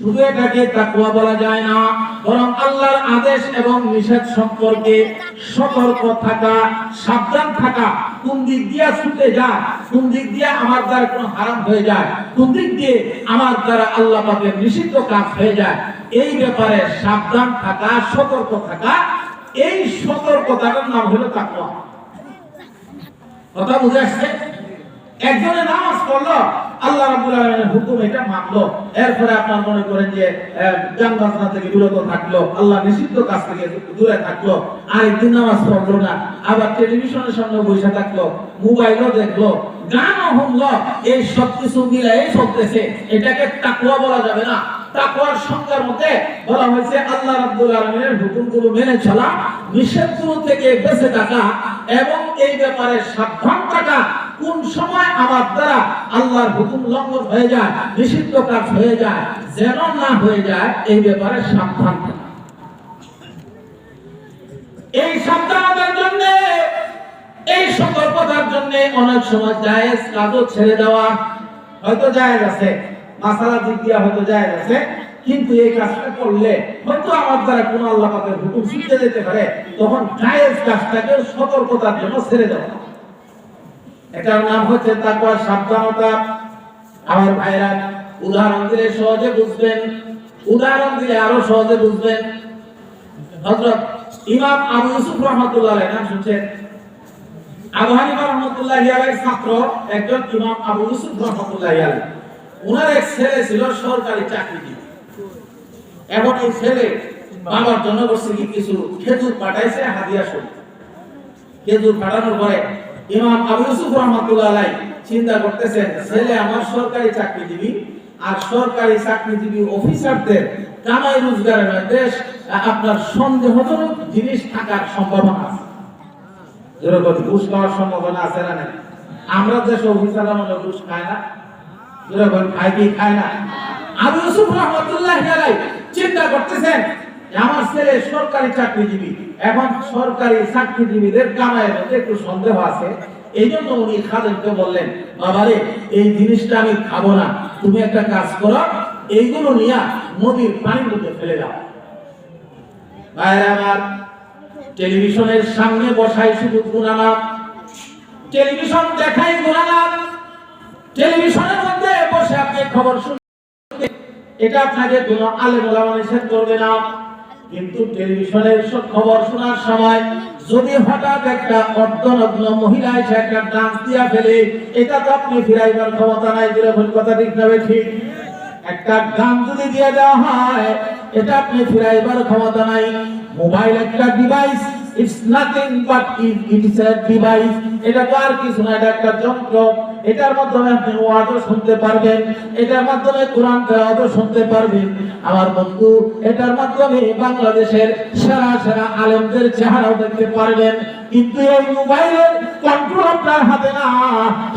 শুধু এটাকে তাকওয়া বলা যায় না, বরং আল্লাহর আদেশ এবং নিষেধ সম্পর্কে সতর্ক থাকা, সাবধান থাকা। কোন দিক দিয়ে ছুটে যায়, কোন দিক দিয়ে আমার দ্বারা কোনো হারাম হয়ে যায়, কোন দিক দিয়ে আমার দ্বারা আল্লাহ পাকের নিষিদ্ধ কাজ হয়ে যায়, এই ব্যাপারে সাবধান থাকা, সতর্ক থাকা, এই সতর্কতার নাম হলো তাকওয়া। কথা বুঝে আসছে? একজনে নামাজ পড়ল, আল্লাহ রাব্বুল আলামিনের হুকুম এটা মানলো। এরপরে আপনার মনে করেন যে বাজনা থেকে বিরত থাকল, আল্লাহ নিষিদ্ধ কাজ থেকে দূরে থাকল আরেকদিন নামাজ পড়ল না। আবার টেলিভিশনের সামনে বসে থাকল, মোবাইলও দেখল, গানও শুনলো, এই সব কিছু এটাকে বলা যাবে না। তাকওয়ার সংজ্ঞার মধ্যে বলা হয়েছে, আল্লাহ রাব্বুল হুকুমগুলো মেনে চলা, নিষেধগুলো থেকে বেঁচে থাকা, এবং এই ব্যাপারে সাবধান থাকা কোন সময় আমার দ্বারা আল্লাহর হুকুম লঙ্ঘন হয়ে যায়, নিষিদ্ধ কাজ হয়ে যায়, যেন না হয়ে যায়, এই ব্যাপারে সাবধান এই সাবধানতার জন্য, এই সতর্কতার জন্য অনেক সময় জায়েজ কাজও ছেড়ে দেওয়া হয়তো জায়েজ আছে, মাসালা দিক দিয়া হয়তো জায়েজ আছে, কিন্তু এই কাজটা করলে হয়তো আমার দ্বারা কোনো আল্লাহ পাকের হুকুম শিখতে যেতে পারে, তখন জায়েজ কাজটাকে সতর্কতার জন্য ছেড়ে দেওয়া। এটার নাম হচ্ছে তাকওয়া সাবধানতা। আমার ভাইরা, উদাহরণ দিলে সহজে বুঝবেন, উদাহরণ দিলে আরও সহজে বুঝবেন। হযরত ইমাম আবু ইউসুফ রাহমাতুল্লাহ নাম শুনছেন? আবু হানিফা রাহমাতুল্লাহ আলাইহির ছাত্র, একজন ইমাম আবু ইউসুফ রাহমাতুল্লাহ আলাইহি। ওনার এক ছেলে ছিল সরকারি চাকরিজীবী। এখন এই ছেলে বাবার জন্য কিছু খেজুর পাঠাইছে হাদিয়া স্বরূপ খেজুর পাঠানোর পরে ইমাম আবু ইউসুফ রহমাতুল্লাহ আলাই চিন্তা করতেছেন ছেলে আমার সরকারি চাকরিজীবী আর সরকারি চাকরিজীবী অফিসারদের কামাই রোজগারের মধ্যে আপনার সন্দেহজনক জিনিস থাকার সম্ভাবনা আছে। যেরকম ঘুষ খাওয়ার সম্ভাবনা আছে না নাই? আমরা যে সব অফিসাররা মনে ঘুষ খায় না। যেরকম খায় কি খায় না? আবু ইউসুফ রহমাতুল্লাহ আলাই চিন্তা করতেছেন আমার ছেলে সরকারি চাকরিজীবী এখন সরকারি চাকরিজীবীদের কামাইয়ের মধ্যে একটু সন্দেহ আছে। এই জন্য উনি খাদেমকে বললেন, বাবারে, এই জিনিসটা আমি খাব না। তুমি একটা কাজ করো, এইগুলো নিয়ে নদীর পানির মধ্যে ফেলে দাও। ভাইরা আমার, টেলিভিশনের সামনে বসাই শুধু গুণালাম টেলিভিশন দেখাই গুণালাম টেলিভিশনের মধ্যে বসে আপনি খবর শুনবেন এটা আপনাকে কোনো আলেম ওলামা নিষেধ করবে না। কিন্তু টেলিভিশনের সব খবর শোনার সময় যদি হঠাৎ একটা অর্ধনগ্ন মহিলা এসে একটা ডান্স দিয়া ফেলে, এটা তো আপনি ফিরাইবার ক্ষমতা নাই যেরকম কথা ঠিক না ঠিক একটা গান যদি দিয়ে দেওয়া হয়, এটা আপনি ফিরাইবার ক্ষমতা নাই। মোবাইল একটা device it's nothing but it is a device এটা তো আর কিছু না, এটা একটা যন্ত্র। এটার মাধ্যমে আপনি ওয়াজও শুনতে পারবেন, এটার মাধ্যমে কোরআন তেলাওয়াতও শুনতে পারবেন। আমার বন্ধু, এটার মাধ্যমে বাংলাদেশের সেরা সেরা আলেমদের চেহারাও দেখতে পারবেন। কিন্তু এই মোবাইলের কন্ট্রোল আপনার হাতে না।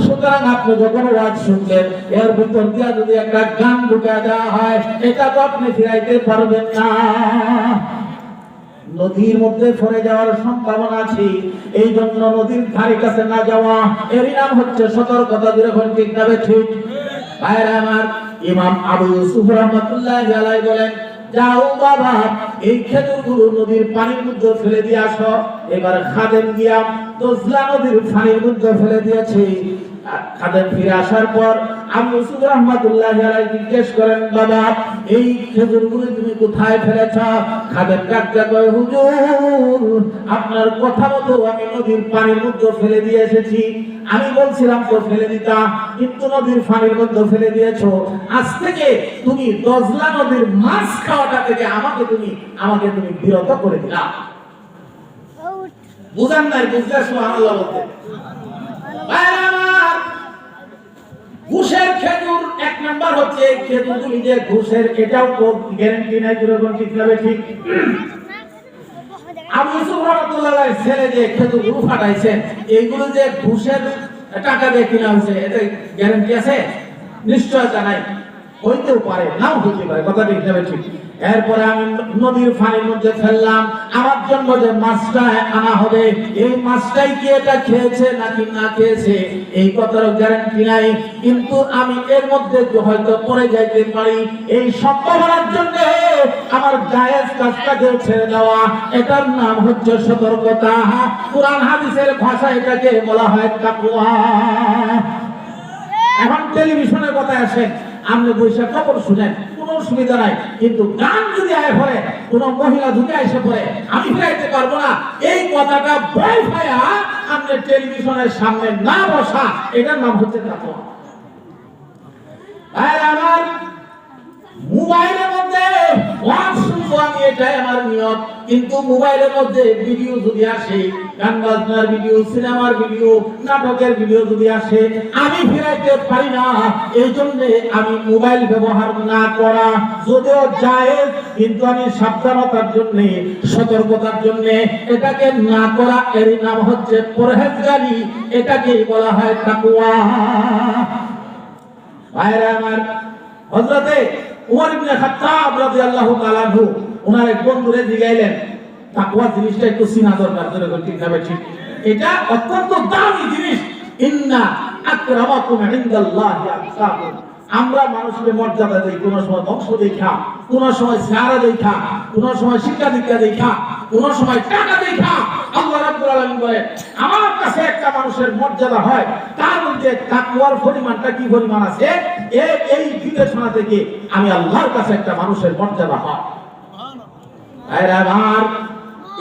সুতরাং আপনি যখন ওয়াজ শুনবেন, এর ভিতর দিয়ে যদি একটা গান ঢুকে দেওয়া হয়, এটা তো আপনি ফিরাইতে পারবেন না। নদীর মধ্যে পড়ে যাওয়ার সম্ভাবনা আছে। এই জন্য নদীর ধারে কাছে না যাওয়া এরই নাম হচ্ছে সতর্কতা যেরকম ঠিক না ঠিক? ভাইরা আমার, ইমাম আবু ইউসুফ রহমতুল্লাহ বলেন, যাও বাবা, এই খেজুরগুলো নদীর পানির মধ্যে ফেলে দিয়ে আসো। এবার খাদেম গিয়া দোজলা নদীর পানির মধ্যে ফেলে দিয়েছে। খাদেম ফিরে আসার পর ইউসুফ রহমতুল্লাহ আলাই জিজ্ঞেস করেন, বাবা, এই খেজুরগুলো তুমি কোথায় ফেলেছ? খাদেম ডাক্তার কয়, হুজুর, আপনার কথা মতো আমি নদীর পানির মধ্যে ফেলে দিয়ে এসেছি। আমি বলছিলাম তো ফেলে দিতা, কিন্তু নদীর পানির মধ্যে ফেলে দিয়েছ। আজ থেকে তুমি দজলা নদীর মাছ খাওয়াটা থেকে আমাকে তুমি আমাকে তুমি বিরত করে দিলা। বুঝান নাই, বুঝলে সুবহানাল্লাহ বলতে। ঘুষের খেজুর এক নাম্বার হচ্ছে এই খেজুরগুলি যে ঘুষের, এটাও তো গ্যারান্টি নাই যেরকম ঠিক যাবে ঠিক? আবু ইউসুফ রহমতুল্লাহ ছেলে যে খেজুর এইগুলো যে ঘুষের টাকা দিয়ে কিনা হয়েছে গ্যারান্টি আছে? নিশ্চয়তা নাই হইতেও পারে, নাও হইতে পারে কথাটা হিসাবে ঠিক? এরপরে আমি নদীর পানির মধ্যে ফেললাম। আমার জন্য যে মাছটা আনা হবে, এই মাছটাই কি এটা খেয়েছে নাকি না খেয়েছে? এই কথার গ্যারান্টি নাই। কিন্তু আমি এর মধ্যে হয়তো পড়ে যাইতে পারি। এই সম্ভাবনার জন্য আমার জায়েজ কাজটাকে ছেড়ে দেওয়া, এটার নাম হচ্ছে সতর্কতা। কোরআন হাদিসের ভাষা এটাকে বলা হয় তাকওয়া। এখন টেলিভিশনের কথা আসেন। আপনি বৈশাখ খবর শুনেন কোনো অসুবিধা নাই। কিন্তু গান যদি আয় পড়ে, কোনো মহিলা ঢুকে এসে পড়ে, আমি ফিরাইতে পারব না। এই কথাটা ভয় ভাইয়া আপনি টেলিভিশনের সামনে না বসা, এটার নাম হচ্ছে তাকওয়া আর আমার মোবাইলের মধ্যে আমি এটাই আমার কিন্তু মোবাইলের মধ্যে ভিডিও যদি আসে, গান বাজনার ভিডিও, সিনেমার ভিডিও, নাটকের ভিডিও যদি আসে, আমি ফিরাইতে পারি না। এই জন্য আমি মোবাইল ব্যবহার না করা যদিও যায় কিন্তু আমি সাবধানতার জন্য, সতর্কতার জন্য এটাকে না করা। এর নাম হচ্ছে পরহেজগারি। এটাকে বলা হয় তাকুয়া ভাইরা আমার, হযরতে উমর ইবনে খাত্তাব রাদিয়াল্লাহু তাআলা আনহু এক বন্ধুরে জিগাইলেন তাকওয়া জিনিসটা একটু দরকার ধরে ঠিক না ঠিক? এটা অত্যন্ত দামি জিনিস। ইন্না আকরামাকুম ইনদাল্লাহি আতকাকুম আমরা মানুষকে মর্যাদা দেই, কোন সময় বংশ দেখা কোন সময় চেহারা দেখা কোন সময় শিক্ষা দীক্ষা দেখা কোন সময় টাকা দেখা আল্লাহ আমার কাছে একটা মানুষের মর্যাদা হয়, তার পরিমাণটা কি পরিমাণ আছে? এই বিবেচনা থেকে আমি আল্লাহর কাছে একটা মানুষের মর্যাদা হয়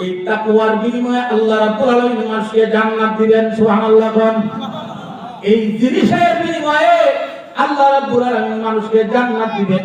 এই বিনিময়ে মানুষকে জান্নাত দিবেন, সুবহানাল্লাহ এই জিনিসের বিনিময়ে আল্লাহ রাব্বুল আলামিন মানুষকে জান্নাত দিবেন।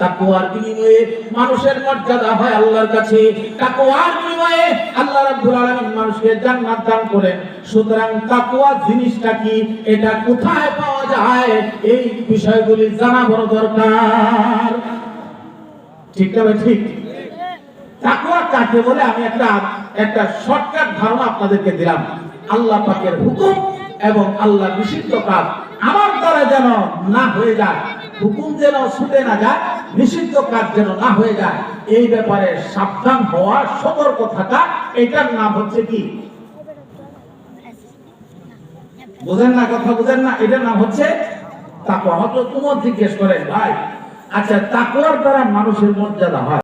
তাকওয়ার বিনিময়ে মানুষের মর্যাদা হয় আল্লাহর কাছে। বিনিময়ে আল্লাহ রাব্বুল আলামিন মানুষকে জান্নাত দান করেন। সুতরাং জিনিসটা কি? এটা কোথায় পাওয়া যায়? এই বিষয়গুলি জানা বড় দরকার। ঠিক না ঠিক? কাকে বলে? আমি একটা একটা শর্টকাট ধারণা আপনাদেরকে দিলাম। আল্লাহ পাকের হুকুম এবং আল্লাহ নিষিদ্ধ কাজ। আমার দ্বারা যেন না হয়ে যায়, হুকুম যেন ছুটে না যায় নিষিদ্ধ কাজ যেন না হয়ে যায়, এই ব্যাপারে সাবধান হওয়া, সতর্ক থাকা, এটার নাম হচ্ছে কি? বুঝেন না কথা বুঝেন না, এটার নাম হচ্ছে তাকুয়া হয়তো তোমার জিজ্ঞেস করেন, ভাই আচ্ছা তাকুয়ার দ্বারা মানুষের মর্যাদা হয়?